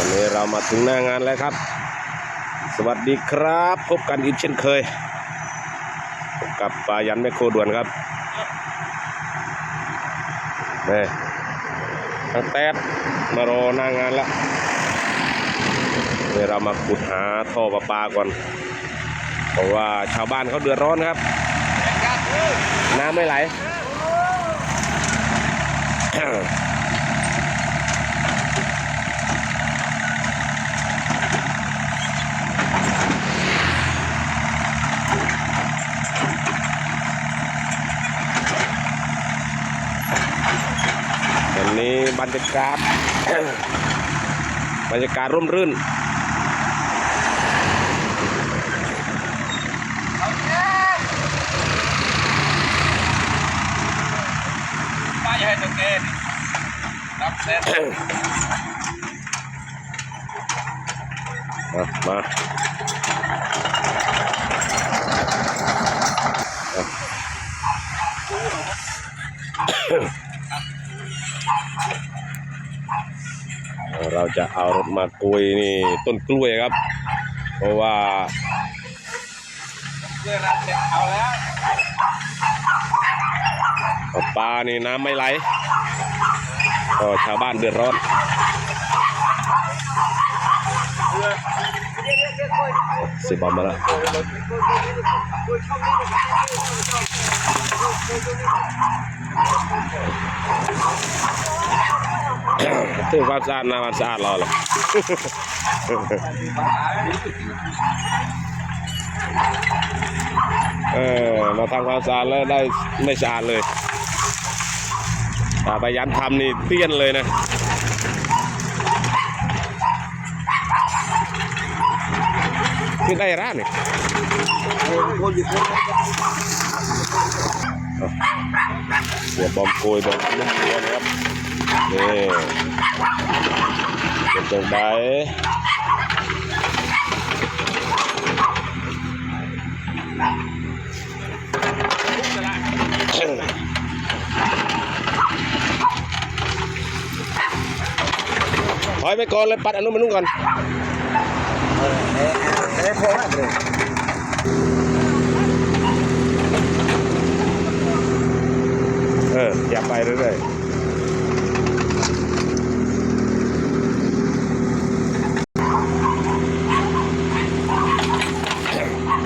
วันนี้เรามาถึงหน้างานแล้วครับ สวัสดีครับ พบกันอีกเช่นเคย กับปายันแมคโครด่วนครับนี่ตั้งแต่มารอหน้างานแล้วเดี๋ยวเรามาขุดหาท่อประปาก่อน เพราะว่าชาวบ้านเขาเดือดร้อนครับ น้ำไม่ไหล วันนี้ บรรยากาศ บรรยากาศร่มรื่นป้าอย่าให้ตัวเกณฑ์รับเสร็จมามา เราจะเอารถมากุยนี่ต้นกล้วยครับ เพราะว่าเอรับเสร็จเอาแล้วปลานี่น้ำไม่ไหลก็ชาวบ้านเดือดร้อน สิบบอมมาแล้วถึงความสะอาดนะมันสะอาดรอเลยเออมาทำความสะอาดแล้วได้ไม่สะอาดเลยแต่ไปยันทำนี่เตี้ยนเลยนะ ขึ้นได้ร้านนี่เสียบอมโกยบอมลุ่มตัวนะครับนี่เป็นจังไดถอยไปก่อนเลยปัดอนุมานุ่งก่อน เอ้พอเลยเอออย่าไปเรื่อยๆ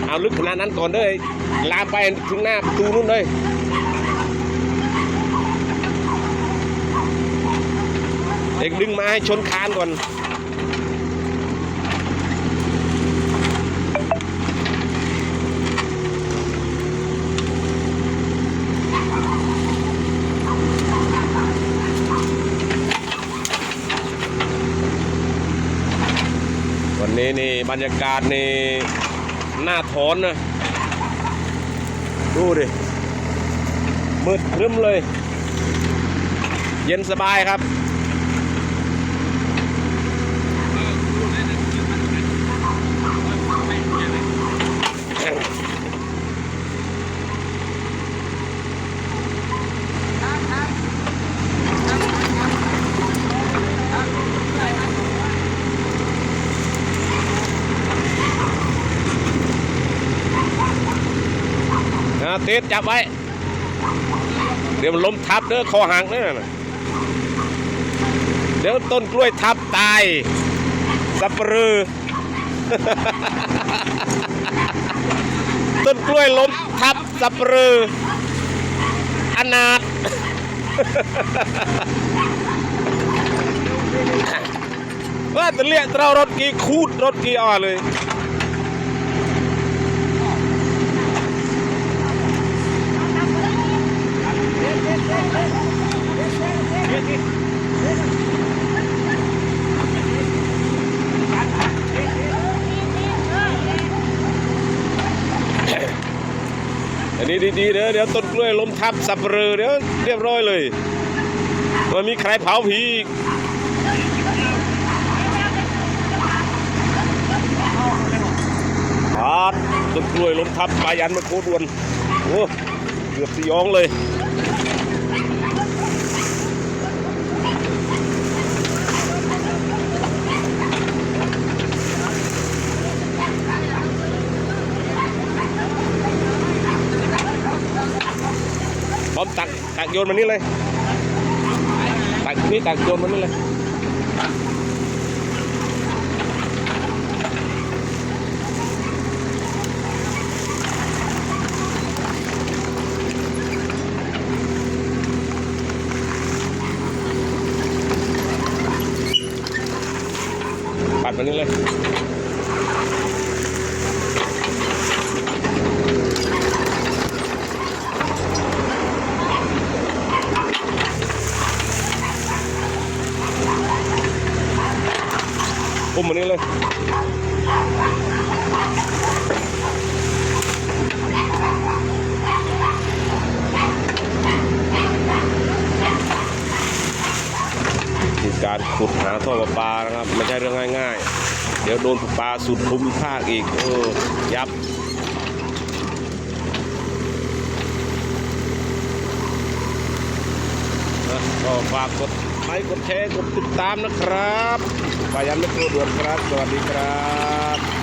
เอาลึกขนาดนั้นก่อนเลยลาไปถึงหน้าประตูนู่นเลยเด็กดึงมาให้ชนคานก่อน นี่นี่บรรยากาศนี่หน้าถอนนะดูดิมืดครึ้มเลย เย็นสบายครับ ต็ดจับไว้ เดี๋ยวมันล้มทับเด้อคอหักเด้อนะเดี๋ยวต้นกล้วยทับตายสับปะรือต้นกล้วยล้มทับสับปะรืออนาถว่าแตะเลียเตรารถกี่คูดรถกี่อ่อเลย อันนี้ดีๆเด้อเดี๋ยวต้นกล้วยล้มทับสับเรือเดี๋ยวเรียบร้อยเลยมันมีใครเผาผีอีกพาดต้นกล้วยล้มทับปลายันมันโคตรด่วนโอ้เกือบสยองเลย ตักตักโยนมานี่เลย ตักนี่ตักโยนมานี่เลยปัดมานี่เลย อุ้มมานี่เลยการขุดหาท่อประปานะครับไม่ใช่เรื่องง่ายๆ เดี๋ยวโดนปลาสุดภูมิภาคอีก เออ ยับนะก็ฝากกด ลค์กดแชร์กดติดตามนะครับปายันไม่กลัวด่วนครับ สวัสดีครับ